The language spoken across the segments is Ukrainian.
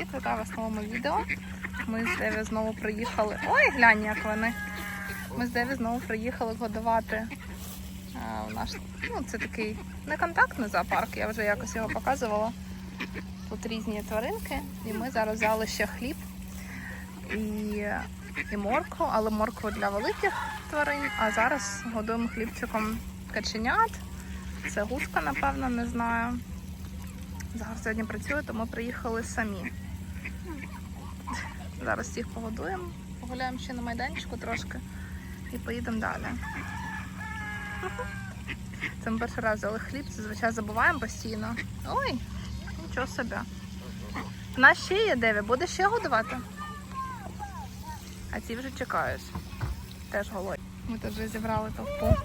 привіт! Вітаю вас в новому відео. Ми з Деві знову приїхали. Ой, глянь, як вони. Ми з Деві знову приїхали годувати е, в наш. Ну, це такий неконтактний зоопарк, я вже якось його показувала. Тут різні тваринки, і ми зараз взяли ще хліб і, і моркву, але моркву для великих тварин. А зараз годуємо хлібчиком каченят. Це гуска, напевно, не знаю. Зараз сьогодні працює, тому приїхали самі. Зараз всіх погодуємо, погуляємо ще на майданчику трошки і поїдемо далі. Це ми перший раз взяли хліб, зазвичай забуваємо постійно. Ой, нічого собі. У нас ще є Деві, буде ще годувати. А ці вже чекають. Теж голодні. Ми тут вже зібрали толпу.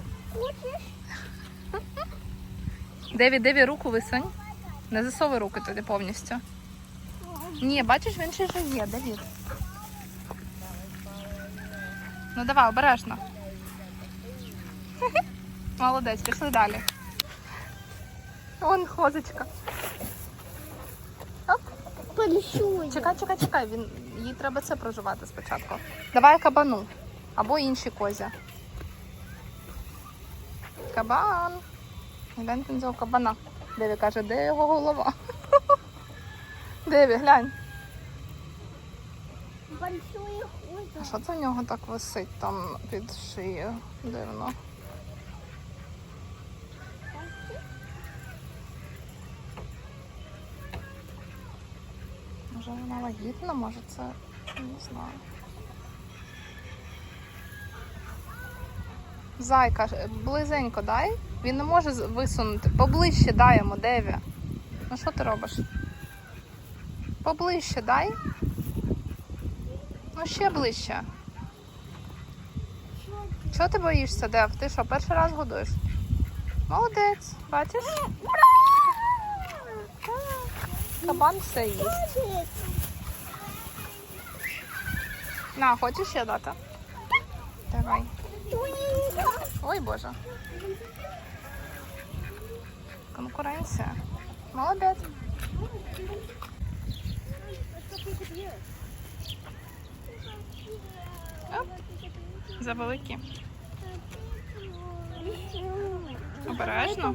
Деві, Деві, руку висунь. Не засовуй руки туди повністю. Ні, бачиш, він ще ж є, Давід. Ну давай, обережно. Молодець, пішли далі. Вон хозочка. Оп. Большой. Чекай, чекай, чекай. Він... Їй треба це проживати спочатку. Давай кабану. Або інші козі. Кабан. Глянь, він взяв кабана. Деві каже, де його голова? Деві, глянь. А що це в нього так висить там під шиєю? Дивно. Може вона вагітна, може це не знаю. Зайка, близенько дай. Він не може висунути. Поближче дай йому, Деві. Ну що ти робиш? Поближче дай. Ну ще ближче. Чого ти боїшся, Дев? Ти що, перший раз годуєш? Молодець, бачиш? Кабан все їсть. На, хочеш ще дати? Давай. Ой, Боже. Конкуренція. Молодець. Оп. Завеликі. Обережно.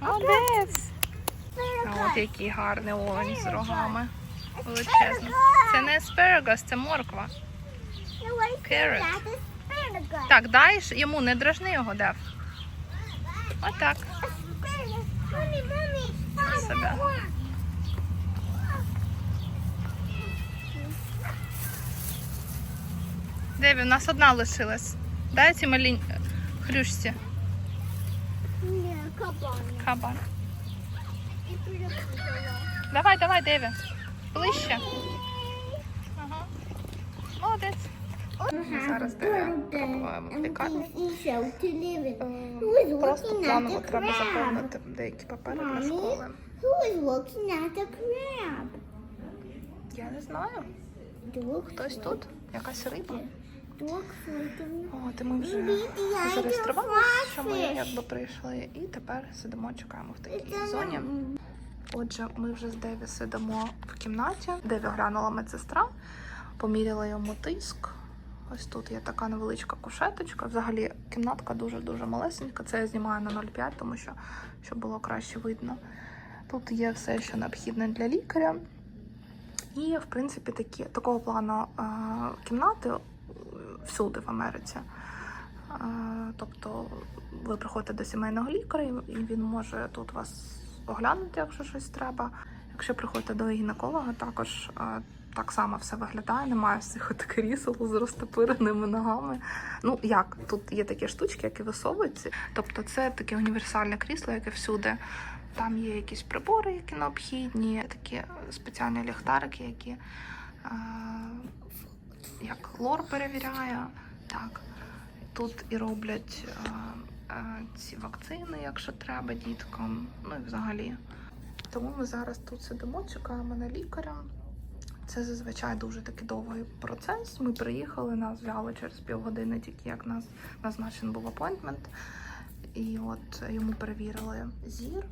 Молодець. От який гарний олень з рогами. Величезний. Це не аспарагус, це морква. Carrot. Так, дай йому, не дражни його, Дев. Отак. Себе. Деві, у нас одна лишилась. Дай ці малі хрюшці. Не, кабан. Кабан. Давай, давай, Деві. Ближче. Ага. Молодець. Зараз пробуємо в. Е, Просто планово треба заповнити деякі папери для школи. Я не знаю. Хтось тут? Якась риба. От, і ми вже зареєструвалися, що ми якби прийшли, і тепер сидимо, чекаємо в такій зоні. Отже, ми вже з Деві сидимо в кімнаті. Деві глянула медсестра, поміряла йому тиск. Ось тут є така невеличка кушеточка. Взагалі кімнатка дуже-дуже малесенька. Це я знімаю на 0,5, тому що щоб було краще видно. Тут є все, що необхідне для лікаря. І, в принципі, такі, такого плану е, кімнати всюди в Америці. Тобто ви приходите до сімейного лікаря, і він може тут вас оглянути, якщо щось треба. Якщо приходите до гінеколога, також так само все виглядає. Немає всіх от крісел з розтопиреними ногами. Ну як, тут є такі штучки, які висовуються. Тобто це таке універсальне крісло, яке всюди. Там є якісь прибори, які необхідні, такі спеціальні ліхтарики, які як лор перевіряє. Так. Тут і роблять е, е, ці вакцини, якщо треба, діткам. Ну і взагалі. Тому ми зараз тут сидимо, чекаємо на лікаря. Це зазвичай дуже такий довгий процес. Ми приїхали, нас взяли через півгодини, тільки як нас назначений був апойнтмент. І от йому перевірили зір,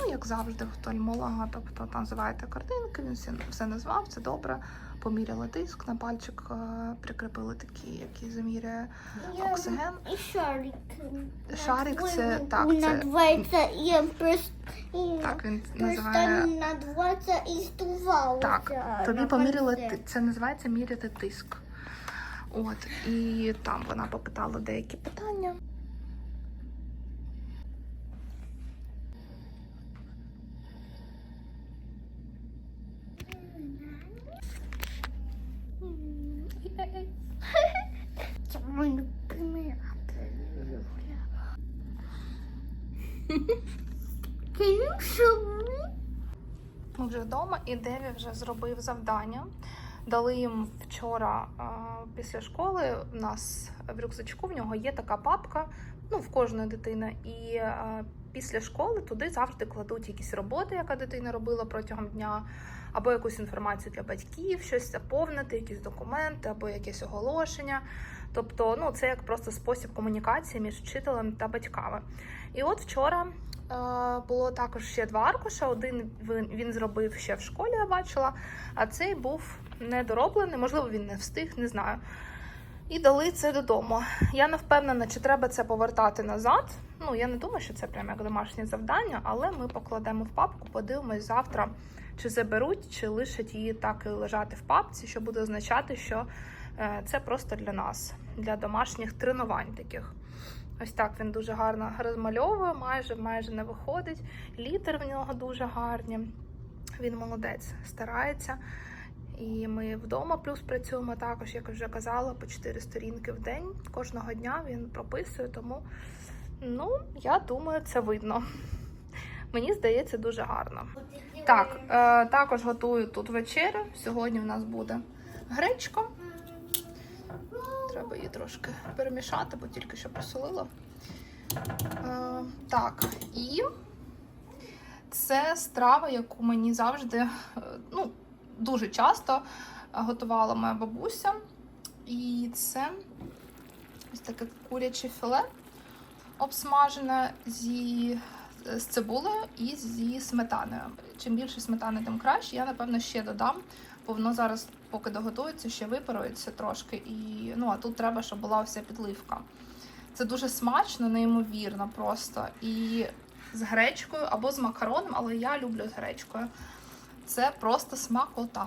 Ну, як завжди, в офтальмолога, тобто називаєте картинки, він все, назвав, це добре. Поміряли тиск, на пальчик е, прикріпили такий, який заміряє оксиген. І шарик. Шарик це так, Він це надувається і і так він називає. надувається і здувається. Так, тобі поміряли це називається міряти тиск. От, і там вона попитала деякі питання. Ми вже вдома, і Деві вже зробив завдання. Дали їм вчора після школи. У нас в рюкзачку в нього є така папка, ну в кожної дитини. І після школи туди завжди кладуть якісь роботи, яка дитина робила протягом дня, або якусь інформацію для батьків, щось заповнити, якісь документи, або якесь оголошення. Тобто, ну це як просто спосіб комунікації між вчителем та батьками. І от вчора Е, було також ще два аркуша. Один він, зробив ще в школі, я бачила, а цей був недороблений, можливо, він не встиг, не знаю. І дали це додому. Я не впевнена, чи треба це повертати назад. Ну, я не думаю, що це прямо як домашнє завдання, але ми покладемо в папку, подивимось завтра, чи заберуть, чи лишать її так і лежати в папці, що буде означати, що це просто для нас, для домашніх тренувань таких. Ось так він дуже гарно розмальовує, майже майже не виходить. Літер в нього дуже гарні. Він молодець, старається. І ми вдома плюс працюємо також, як вже казала, по 4 сторінки в день. Кожного дня він прописує, тому ну, я думаю, це видно. Мені здається, дуже гарно. Так, е, також готую тут вечерю. Сьогодні в нас буде гречка. Треба її трошки перемішати, бо тільки що посолила. Е, так, і це страва, яку мені завжди, е, ну, дуже часто готувала моя бабуся. І це ось таке куряче філе обсмажене зі, з цибулею і зі сметаною. Чим більше сметани, тим краще. Я, напевно, ще додам, бо воно зараз, поки доготується, ще випарується трошки. І, ну, а тут треба, щоб була вся підливка. Це дуже смачно, неймовірно просто. І з гречкою або з макароном, але я люблю з гречкою. Це просто смакота.